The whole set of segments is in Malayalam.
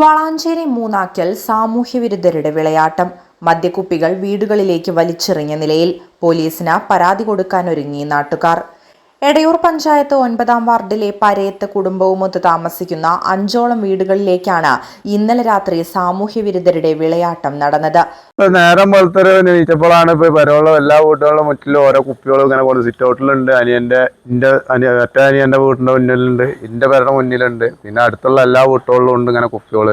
വളാഞ്ചേരി മൂന്നാക്കൽ സാമൂഹ്യവിരുദ്ധരുടെ വിളയാട്ടം. മദ്യക്കുപ്പികൾ വീടുകളിലേക്ക് വലിച്ചെറിഞ്ഞ നിലയിൽ പോലീസിന് പരാതി കൊടുക്കാനൊരുങ്ങി നാട്ടുകാർ. എടയൂർ പഞ്ചായത്ത് ഒൻപതാം വാർഡിലെ പരയത്ത് കുടുംബവുമൊത്ത് താമസിക്കുന്ന അഞ്ചോളം വീടുകളിലേക്കാണ് ഇന്നലെ രാത്രി സാമൂഹ്യ വിരുദ്ധരുടെ വിളയാട്ടം നടന്നത്. നേരം പോലത്തെ നീച്ചപ്പോഴാണ് ഇപ്പൊ പരവുള്ള എല്ലാ വീട്ടുകളുടെ മുറ്റിലും ഓരോ കുപ്പികളും ഇങ്ങനെ കൊണ്ട് സിറ്റ് ഔട്ടിലുണ്ട് അനിയന്റെ അനിയ മറ്റേ അനിയന്റെ വീട്ടിന്റെ മുന്നിലുണ്ട്. എന്റെ പേരുടെ മുന്നിലുണ്ട്. പിന്നെ അടുത്തുള്ള എല്ലാ വീട്ടുകളിലും ഉണ്ട് ഇങ്ങനെ കുപ്പികൾ.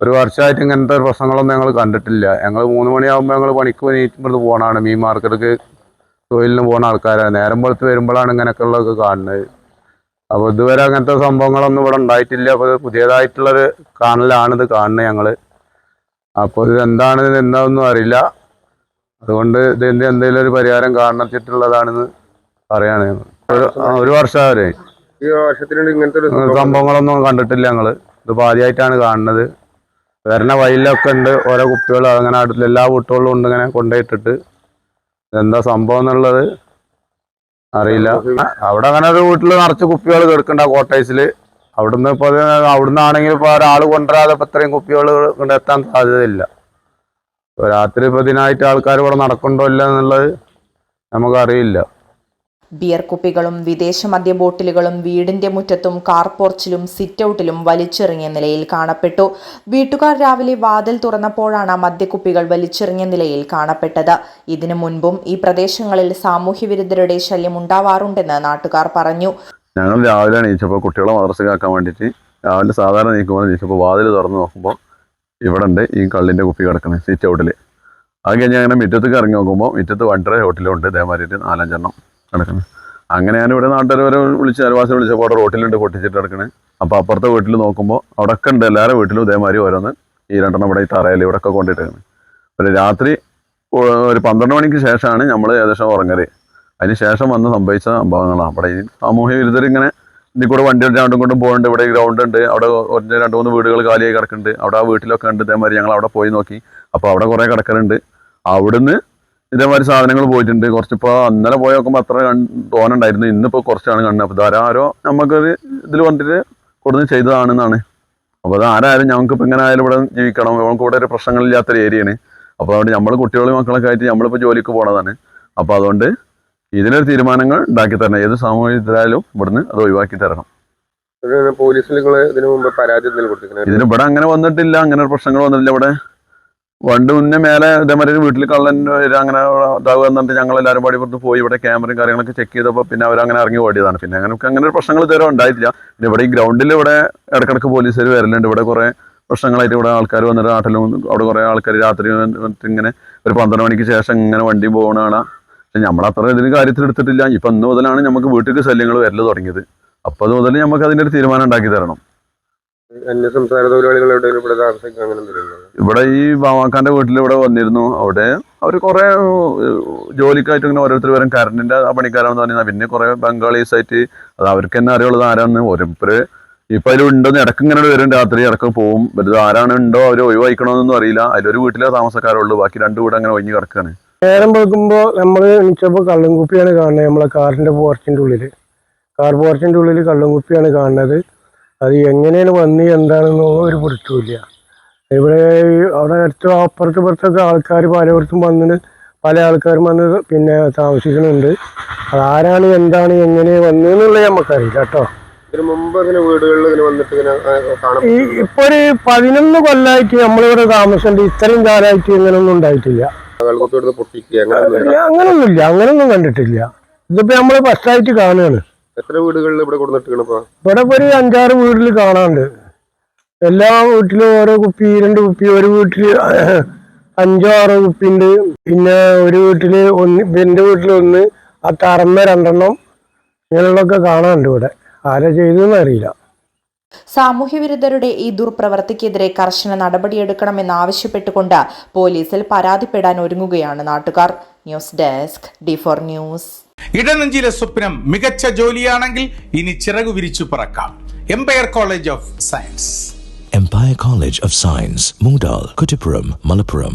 ഒരു വർഷമായിട്ട് ഇങ്ങനത്തെ പ്രശ്നങ്ങളൊന്നും ഞങ്ങൾ കണ്ടിട്ടില്ല. ഞങ്ങൾ മൂന്ന് മണിയാകുമ്പോൾ ഞങ്ങൾ പണിക്ക് ഇവിടുന്ന് പോകണമാണ് മീൻ മാർക്കറ്റിലേക്ക് തൊഴിലിന് പോകുന്ന ആൾക്കാരാണ് നേരം പുറത്ത് വരുമ്പോഴാണ് ഇങ്ങനെയൊക്കെ ഉള്ളതൊക്കെ കാണുന്നത്. അപ്പോൾ ഇതുവരെ അങ്ങനത്തെ സംഭവങ്ങളൊന്നും ഇവിടെ ഉണ്ടായിട്ടില്ല. അപ്പോൾ പുതിയതായിട്ടുള്ളൊരു കാണലാണ് ഇത് കാണുന്നത് ഞങ്ങൾ. അപ്പോൾ ഇത് എന്താണ് ഇത് എന്താണെന്നും അറിയില്ല. അതുകൊണ്ട് ഇതിന്റെ എന്തെങ്കിലും ഒരു പരിഹാരം കാണത്തിട്ടുള്ളതാണെന്ന് പറയാണ് ഒരു വർഷം വരെ ഈ വർഷത്തിനുള്ളിൽ ഇങ്ങനത്തെ ഒരു സംഭവങ്ങളൊന്നും കണ്ടിട്ടില്ല ഞങ്ങൾ. ഇത് ആദ്യമായിട്ടാണ് കാണുന്നത്. വരണ വയലിലൊക്കെ ഉണ്ട്. ഓരോ കുപ്പികൾ അങ്ങനെ അടുത്ത എല്ലാ വീട്ടുകളിലും ഉണ്ട് ഇങ്ങനെ കൊണ്ടുപോയിട്ടിട്ട്. എന്താ സംഭവം എന്നുള്ളത് അറിയില്ല. അവിടെ അങ്ങനെ ഒരു വീട്ടിൽ നിറച്ച് കുപ്പികൾ കിടക്കണ്ട കോട്ടേഴ്സിൽ അവിടുന്ന് ഇപ്പൊ അത് അവിടുന്ന് ആണെങ്കിൽ ഇപ്പൊ ഒരാൾ കൊണ്ടുവരാതെ ഇപ്പൊ ഇത്രയും കുപ്പികൾ കൊണ്ടെത്താൻ സാധ്യതയില്ല. രാത്രി ഇപ്പൊ ഇതിനായിട്ട് ആൾക്കാർ ഇവിടെ നടക്കണ്ടോ ഇല്ല എന്നുള്ളത് നമുക്കറിയില്ല. ബിയർ കുപ്പികളും വിദേശ മദ്യ ബോട്ടിലുകളും വീടിന്റെ മുറ്റത്തും കാർ പോർച്ചിലും സിറ്റൌട്ടിലും വലിച്ചെറിഞ്ഞ നിലയിൽ കാണപ്പെട്ടു. വീട്ടുകാർ രാവിലെ വാതിൽ തുറന്നപ്പോഴാണ് മദ്യക്കുപ്പികൾ വലിച്ചെറിഞ്ഞ നിലയിൽ കാണപ്പെട്ടത്. ഇതിനു മുൻപും ഈ പ്രദേശങ്ങളിൽ സാമൂഹ്യവിരുദ്ധരുടെ ശല്യം ഉണ്ടാവാറുണ്ടെന്ന് നാട്ടുകാർ പറഞ്ഞു. ഞങ്ങൾ രാവിലെ എണീച്ചപ്പോൾ കുട്ടികളെ മദ്രസക്കാക്കാൻ വേണ്ടിയിട്ട് രാവിലെ സാധാരണ നീക്കുമ്പോൾ എണീച്ചപ്പോൾ വാതിൽ തുറന്ന് നോക്കുമ്പോൾ ഇവിടെ ഉണ്ട് ഈ കള്ളിന്റെ കുപ്പി കിടക്കുന്നത് സിറ്റ് ഔട്ടിൽ അത് കഴിഞ്ഞ് അങ്ങനെ മുറ്റത്തേക്ക് ഇറങ്ങി നോക്കുമ്പോൾ മുറ്റത്ത് വണ്ടര ഹോട്ടലുണ്ട്. ഇതേമാതിരി നാലഞ്ചെണ്ണം. കിടക്കുന്നത് അങ്ങനെ ഞാൻ ഇവിടെ നാട്ടുകാർ വരെ വിളിച്ച് അയൽവാസി വിളിച്ചപ്പോൾ അവിടെ റോട്ടിലുണ്ട് പൊട്ടിച്ചിട്ട് കിടക്കണേ അപ്പോൾ അപ്പുറത്തെ വീട്ടിൽ നോക്കുമ്പോൾ അവിടെ ഒക്കെ ഉണ്ട് എല്ലാവരുടെ വീട്ടിലും ഇതേമാതിരി ഓരോന്ന് ഈ രണ്ടെണ്ണം ഇവിടെ ഈ തറയിൽ ഇവിടെ ഒക്കെ കൊണ്ടിട്ടാണ് ഒരു രാത്രി ഒരു പന്ത്രണ്ട് മണിക്ക് ശേഷമാണ് നമ്മൾ ഏകദേശം ഉറങ്ങൽ. അതിന് ശേഷം വന്ന് സംഭവിച്ച സംഭവങ്ങളാണ് അവിടെ ഈ സാമൂഹ്യ വിരുദ്ധർ ഇങ്ങനെ ഇതിൽ കൂടെ വണ്ടി രണ്ടും കൊണ്ടും പോകുന്നുണ്ട് ഇവിടെ ഗ്രൗണ്ട് ഉണ്ട്. അവിടെ ഒരു രണ്ട് മൂന്ന് വീടുകൾ കാലിയായി കിടക്കുന്നുണ്ട്. അവിടെ ആ വീട്ടിലൊക്കെ ഉണ്ട് ഇതേമാതിരി. ഞങ്ങൾ അവിടെ പോയി നോക്കി. അപ്പോൾ അവിടെ കുറേ കിടക്കലുണ്ട്. അവിടുന്ന് ഇതേമാതിരി സാധനങ്ങൾ പോയിട്ടുണ്ട്. കുറച്ചിപ്പോൾ അന്നലെ പോയി നോക്കുമ്പോൾ അത്ര തോന്നുണ്ടായിരുന്നു ഇന്നിപ്പോൾ കുറച്ചാണ് കണ്ണ്. അപ്പോൾ ധാരാരോ നമുക്കൊരു ഇതിൽ വന്നിട്ട് കൊടുന്ന് ചെയ്തതാണെന്നാണ്. അപ്പോൾ അത് ആരായാലും ഞങ്ങൾക്കിപ്പോൾ ഇങ്ങനെ ആയാലും ഇവിടെ ജീവിക്കണം. നമുക്ക് ഇവിടെ ഒരു പ്രശ്നങ്ങളില്ലാത്തൊരു ഏരിയയാണ്. അപ്പോൾ അതുകൊണ്ട് നമ്മൾ കുട്ടികളും മക്കളൊക്കെ ആയിട്ട് നമ്മളിപ്പോൾ ജോലിക്ക് പോണതാണ്. അപ്പോൾ അതുകൊണ്ട് ഇതിനൊരു തീരുമാനങ്ങൾ ഉണ്ടാക്കി തരണം. ഏത് സാമൂഹ്യത്തിലായാലും ഇവിടുന്ന് അത് ഒഴിവാക്കി തരണം. പോലീസിൽ ഇതിനു മുമ്പ് പരാതി ഇതിന് ഇവിടെ അങ്ങനെ വന്നിട്ടില്ല. അങ്ങനെ ഒരു പ്രശ്നങ്ങൾ വന്നിട്ടില്ല ഇവിടെ. പണ്ട് മുന്നേ മേലെ ഇതേമാതിരി വീട്ടിൽ കള്ളൻ അങ്ങനെ ഇതാവുക എന്നിട്ട് ഞങ്ങൾ എല്ലാവരും പാടി പുറത്ത് പോയി. ഇവിടെ ക്യാമറയും കാര്യങ്ങളൊക്കെ ചെക്ക് ചെയ്തപ്പോൾ പിന്നെ അവരങ്ങനെ ഇറങ്ങി ഓടിയതാണ്. പിന്നെ അങ്ങനെ അങ്ങനെ ഒരു പ്രശ്നങ്ങൾ ഇതുവരെ ഉണ്ടായിട്ടില്ല. പിന്നെ ഇവിടെ ഈ ഗ്രൗണ്ടിൽ ഇവിടെ ഇടക്കിടക്ക് പോലീസുകാർ വരലുണ്ട്. ഇവിടെ കുറേ പ്രശ്നങ്ങളായിട്ട് ഇവിടെ ആൾക്കാർ വന്നിട്ട് നാട്ടിലും അവിടെ കുറേ ആൾക്കാർ രാത്രി ഇങ്ങനെ ഒരു പന്ത്രണ്ട് മണിക്ക് ശേഷം ഇങ്ങനെ വണ്ടി പോകണ കാണാം പക്ഷെ നമ്മൾ അത്ര ഇതിന് കാര്യത്തിൽ എടുത്തിട്ടില്ല. ഇപ്പം ഇന്ന് മുതലാണ് നമുക്ക് വീട്ടിലേക്ക് ശല്യങ്ങൾ വരൽ തുടങ്ങിയത്. അപ്പോൾ അത് മുതൽ നമുക്ക് അതിന്റെ ഒരു തീരുമാനം ഉണ്ടാക്കി തരണം. അന്യ സംസ്ഥാന തൊഴിലാളികൾ എവിടെയെങ്കിലും ഇവിടെ താമസിക്കുക അങ്ങനെ ഇവിടെ ഈ ബാമാക്കാന്റെ വീട്ടിൽ ഇവിടെ വന്നിരുന്നു. അവിടെ അവർ കുറെ ജോലിക്കായിട്ട് ഇങ്ങനെ ഓരോരുത്തർ വരും. കറണ്ടിന്റെ പണിക്കാരാണെന്ന് പറഞ്ഞാൽ പിന്നെ കുറെ ബംഗാളീസ് ആയിട്ട് അത് അവർക്ക് തന്നെ അറിയുള്ളത് ആരാന്ന്. ഓരോരുത്തര് ഇപ്പൊ അതിൽ ഉണ്ടെന്ന് ഇടയ്ക്ക് ഇങ്ങനെ വരും. രാത്രി ഇടയ്ക്ക് പോവും. ഇത് ആരാണ് ഉണ്ടോ അവർ ഒഴിവാക്കണമെന്നൊന്നും അറിയില്ല. അതിലൊരു വീട്ടിലെ താമസക്കാരുള്ളൂ ബാക്കി രണ്ട് വീട് അങ്ങനെ ഒഴിഞ്ഞു കിടക്കാണ്. നേരം വെക്കുമ്പോൾ നമ്മൾ എണീച്ചപ്പോൾ കള്ളും കുപ്പിയാണ് കാണുന്നത്. നമ്മളെ കാറിന്റെ പോർച്ചിന്റെ ഉള്ളിൽ കാർ പോർച്ചിന്റെ ഉള്ളിൽ കള്ളും കുപ്പിയാണ് കാണുന്നത്. അത് എങ്ങനെയാണ് വന്ന് എന്താണെന്ന് ഒരു പിടുത്തമില്ല ഇവിടെ അവിടെ അടുത്ത് അപ്പുറത്ത് ഇപ്പുറത്തൊക്കെ ആൾക്കാർ പലയിടത്തും വന്നിട്ട് പല ആൾക്കാരും വന്ന് പിന്നെ താമസിക്കുന്നുണ്ട്. അതാരാണ് എന്താണ് എങ്ങനെ വന്നതെന്നുള്ളത് നമുക്കറിയില്ല കേട്ടോ. ഈ ഇപ്പൊ ഒരു പതിനൊന്ന് കൊല്ലായിട്ട് നമ്മളിവിടെ താമസമുണ്ട് ഇത്രയും കാലമായിട്ട് ഇങ്ങനൊന്നും ഉണ്ടായിട്ടില്ല. അങ്ങനൊന്നുമില്ല അങ്ങനൊന്നും കണ്ടിട്ടില്ല. ഇതിപ്പോ നമ്മൾ ഫസ്റ്റായിട്ട് കാണുകയാണ്. എത്ര വീടുകളിൽ ഇവിടെ കൊടുത്തിട്ടാണ് ഇവിടെ ഒരു അഞ്ചാറ് വീട്ടിൽ കാണാണ്ട് എല്ലാ വീട്ടിലും ഓരോ കുപ്പി രണ്ട് കുപ്പി ഒരു വീട്ടിൽ അഞ്ചോ ആറോ കുപ്പി ഉണ്ട്. പിന്നെ ഒരു വീട്ടിൽ ഒന്ന് എന്റെ വീട്ടിൽ ഒന്ന് ആ തറമ്മ രണ്ടെണ്ണം ഇങ്ങനെയുള്ളതൊക്കെ കാണാനുണ്ട് ഇവിടെ. ആരാ ചെയ്തതെന്ന് അറിയില്ല. സാമൂഹ്യവിരുദ്ധരുടെ ഈ ദുർപ്രവർത്തിക്കെതിരെ കർശന നടപടിയെടുക്കണമെന്ന് ആവശ്യപ്പെട്ടുകൊണ്ട് പോലീസിൽ പരാതിപ്പെടാൻ ഒരുങ്ങുകയാണ് നാട്ടുകാർ. News desk D four news. ഇടനഞ്ചിലെ സ്വപ്നം മികച്ച ജോലിയാണെങ്കിൽ ഇനി ചിറകു വിരിച്ചു പറക്കാം. Empire college of science Empire college of science Moodal Kuttippuram Malappuram